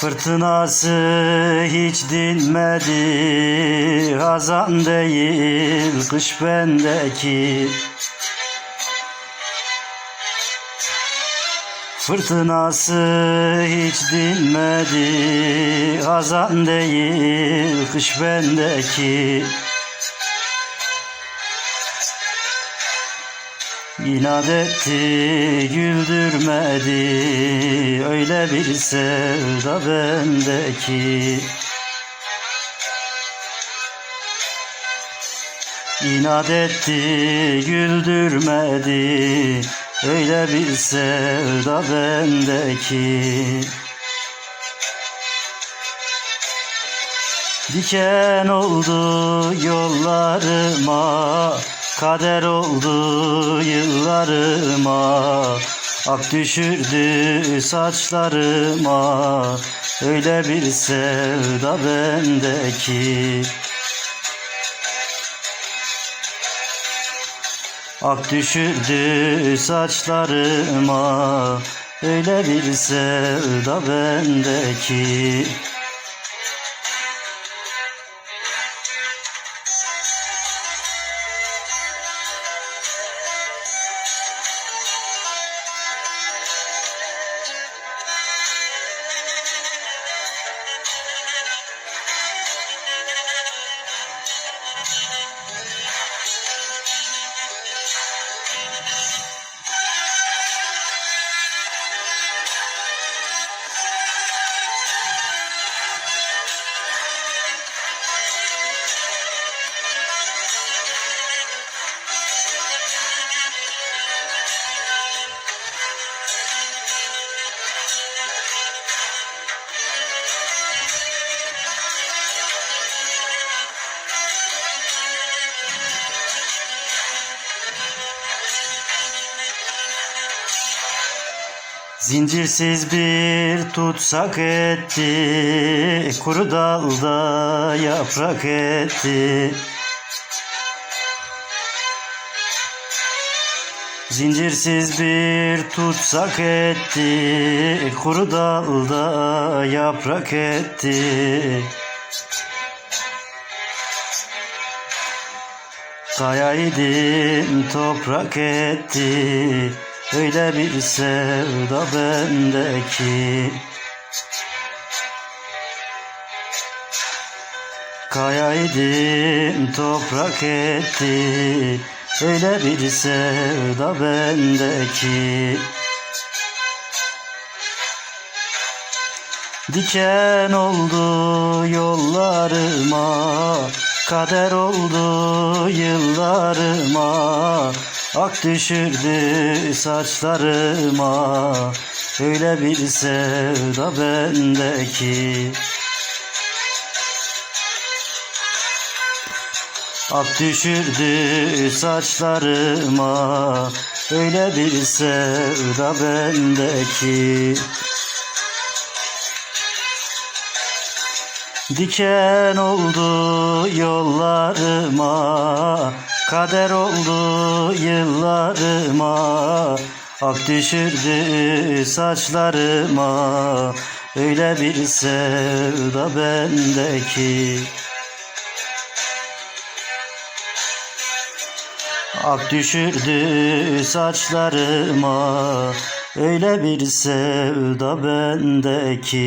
Fırtınası hiç dinmedi Hazan değil kış bendeki. Fırtınası hiç dinmedi Hazan değil kış bendeki İnat güldürmedi Öyle bir sevda bendeki. İnat güldürmedi Öyle bir sevda bendeki. Diken oldu yollarıma Kader oldu yıllarıma Ak düşürdü saçlarıma. Öyle bir sevda bendeki. Ak düşürdü saçlarıma Öyle bir sevda bendeki Zincirsiz bir tutsak etti Kuru dalda yaprak etti. Zincirsiz bir tutsak etti Kuru dalda yaprak etti. Kayaydım toprak etti Öyle bir sevda bendeki Kayaydım toprak etti. Öyle bir sevda bendeki Diken oldu yollarıma Kader oldu yıllarıma Ak düşürdü saçlarıma Öyle bir sevda bendeki. Ak düşürdü saçlarıma Öyle bir sevda bendeki. Diken oldu yollarıma Kader oldu yıllarıma Ak düşürdü saçlarıma. Öyle bir sevda bendeki. Ak düşürdü saçlarıma Öyle bir sevda bendeki